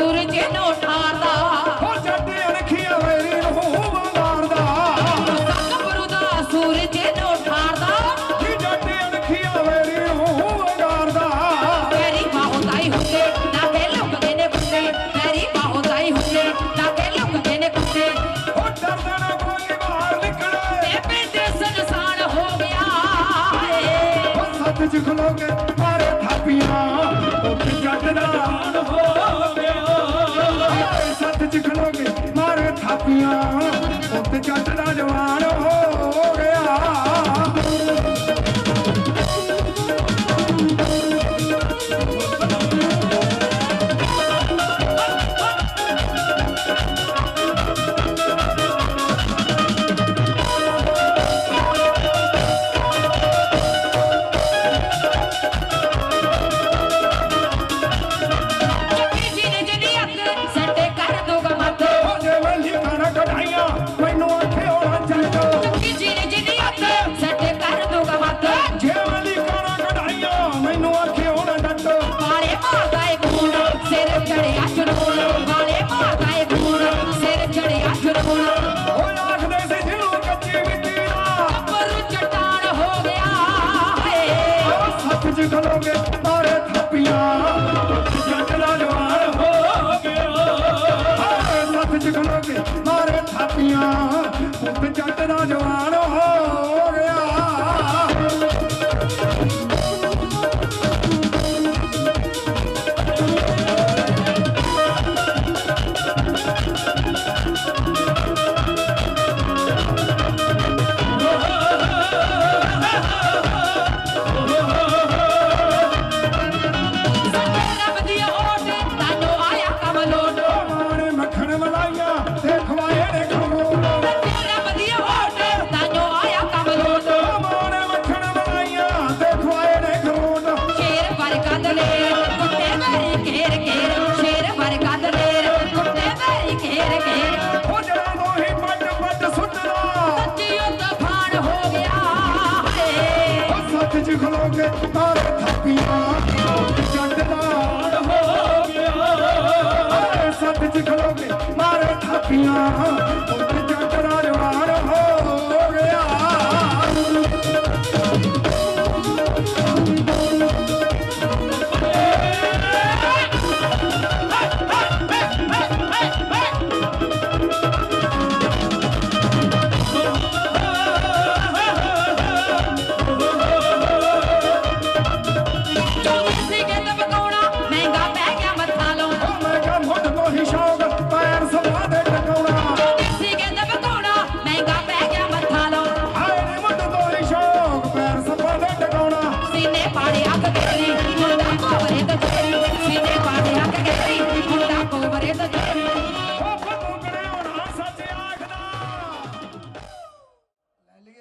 ਸੂਰਜ ਨੂੰ ਉਠਾਦਾ ਹੋ ਛੱਡ ਅਣਖੀਆਂ ਵੇਲੀ ਨੂੰ ਮਾਰਦਾ। ਸਤਿਗੁਰੂ ਦਾ ਸੂਰਜ ਨੂੰ ਉਠਾਦਾ ਜੀ ਜੱਟ ਅਣਖੀਆਂ ਵੇਲੀ ਨੂੰ ਮਾਰਦਾ। ਤੇਰੀ ਬਾਹੋਂ ਦਾਈ ਹੁੰਦੇ ਨਾ ਤੇ ਲੁਕਦੇ ਨੇ ਕੁੱਤੇ ਤੇਰੀ ਬਾਹੋਂ ਦਾਈ ਹੁੰਦੇ ਨਾ ਤੇ ਲੁਕਦੇ ਨੇ ਕੁੱਤੇ ਹੋ ਡਰਦਾ ਨਾ ਕੋਈ ਬਾਹਰ ਨਿਕਲੇ। ਤੇ ਪਿੰਡ ਸੰਸਾਨ ਹੋ ਗਿਆ। ਏ ਹੋ ਸੱਤ ਚ ਖਲੋਗੇ ਮਾਰੇ ਥਾਪੀਆਂ ਉਹ ਜੱਟ ਦਾ ਚ ਖਲੋਗੇ ਮਾਰੇ ਥਾਪੀਆਂ ਉੱਥੇ ਜੱਟ ਦਾ ਜਵਾਨ ਹੋ ਮਾਰਦਾ ਏ ਖੂਨ ਸਿਰ ਚੜਿਆ ਜਨੂਨ ਵਾਲੇ ਮਾਰਦਾ ਏ ਖੂਨ ਸਿਰ ਚੜਿਆ ਜਨੂਨ ਓਏ ਆਖਦੇ ਸੀ ਜਿਹਨੂੰ ਕੱਚੀ ਮਿੱਟੀ ਦਾ ਪਰ ਚਟਾਨ ਹੋ ਗਿਆ ਏ ਸੱਤ ਚ ਖਲੋਗੇ ਮਾਰੇ ਥਾਪੀਆਂ ਜੱਟ ਦਾ ਜਵਾਨ ਹੋ ਗਿਆ ਸੱਤ ਚ ਖਲੋਗੇ ਮਾਰੇ ਥਾਪੀਆਂ ਉੱਤੇ ਜੱਟ ਦਾ ਜਵਾਨ ਸੱਤ ਚ ਖਲੋਗੇ ਮਾਰੇ ਥਾਪੀਆਂ।